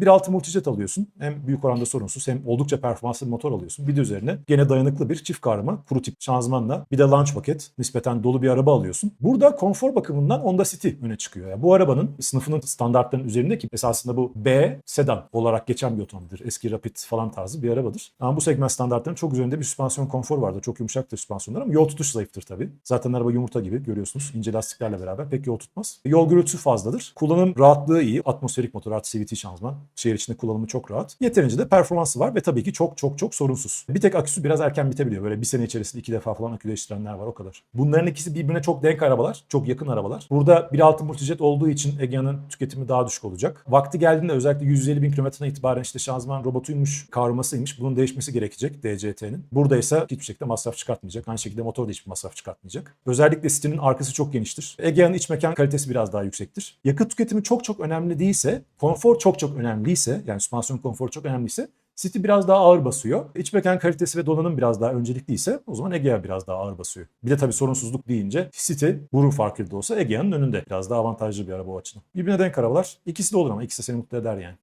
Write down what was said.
1.6 multijet alıyorsun. Hem büyük oranda sorunsuz hem oldukça performanslı bir motor alıyorsun. Bir de üzerine gene dayanıklı bir çift kavrama kuru tip şanzımanla bir de launch paket nispeten dolu bir araba alıyorsun. Burada konfor bakımından Honda City öne çıkıyor. Yani bu arabanın sınıfının standartlarının üzerinde ki esasında bu B sedan olarak geçen bir otomobildir. Eski Rapid falan tarzı bir arabadır. Ama bu segment standartlarının çok üzerinde bir süspansiyon konfor vardır. Çok yumuşaktır süspansiyonlar ama yol tutuş zayıftır tabii. Zaten araba yumurta gibi görüyorsunuz. ince lastiklerle beraber pek yol tutmaz. Yol gürültüsü fazladır. Kullanım rahatlığı iyi. Atmosferik motor artı CVT şanzıman. Şehir içinde kullanımı çok rahat. Yeterince de performansı var ve tabii ki çok çok çok sorunsuz. Bir tek aküsü biraz erken bitebiliyor. Böyle bir sene içerisinde iki defa falan akü değiştirenler var o kadar. Bunların ikisi birbirine çok denk arabalar. Çok yakın arabalar. Burada 1.6 multijet olduğu için Egea'nın tüketimi daha düşük olacak. Vakti geldiğinde özellikle 150 bin kilometreden itibaren işte şanzıman robotuymuş, kavramasıymış. Bunun değişmesi gerekecek DCT'nin. Burada ise hiçbir şekilde masraf çıkartmayacak. Aynı şekilde motor da hiçbir masraf çıkartmayacak. Özellikle City'nin arkası çok geniştir. Egea'nın iç mekan kalitesi biraz daha yüksektir. Yakıt tüketimi çok çok önemli değilse, konfor çok çok önemliyse, yani süspansiyon konforu çok önemliyse City biraz daha ağır basıyor. İç mekan kalitesi ve donanım biraz daha öncelikliyse o zaman Egea biraz daha ağır basıyor. Bir de tabii sorunsuzluk deyince City burun farkıyla da olsa Egea'nın önünde. Biraz daha avantajlı bir araba o açıdan. Birbirine denk arabalar. İkisi de olur ama ikisi de seni mutlu eder yani.